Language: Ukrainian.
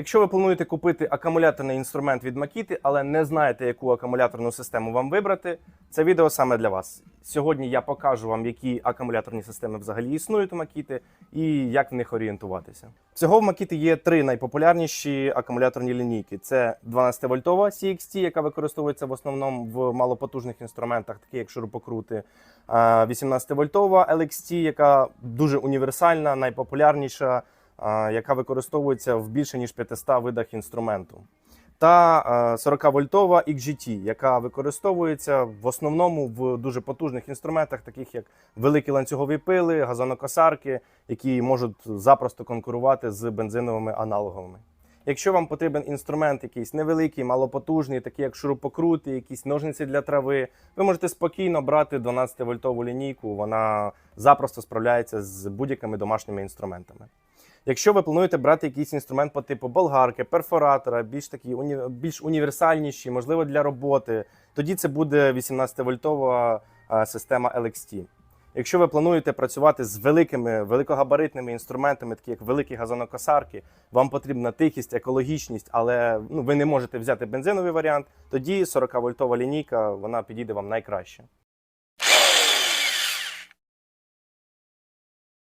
Якщо ви плануєте купити акумуляторний інструмент від Makita, але не знаєте, яку акумуляторну систему вам вибрати, це відео саме для вас. Сьогодні я покажу вам, які акумуляторні системи взагалі існують у Makita і як в них орієнтуватися. Всього в Makita є три найпопулярніші акумуляторні лінійки: це 12-вольтова CXT, яка використовується в основному в малопотужних інструментах, такі як шурупокрути. 18-вольтова LXT, яка дуже універсальна, найпопулярніша, яка використовується в більше ніж 500 видах інструменту. Та 40-вольтова XGT, яка використовується в основному в дуже потужних інструментах, таких як великі ланцюгові пили, газонокосарки, які можуть запросто конкурувати з бензиновими аналоговими. Якщо вам потрібен інструмент якийсь невеликий, малопотужний, такий як шурупокрути, якісь ножниці для трави, ви можете спокійно брати 12-вольтову лінійку, вона запросто справляється з будь-якими домашніми інструментами. Якщо ви плануєте брати якийсь інструмент по типу болгарки, перфоратора, більш такі більш універсальніші, можливо, для роботи, тоді це буде 18-вольтова система LXT. Якщо ви плануєте працювати з великими великогабаритними інструментами, такі як великі газонокосарки, вам потрібна тихість, екологічність, але ну, ви не можете взяти бензиновий варіант, тоді 40-вольтова лінійка вона підійде вам найкраще.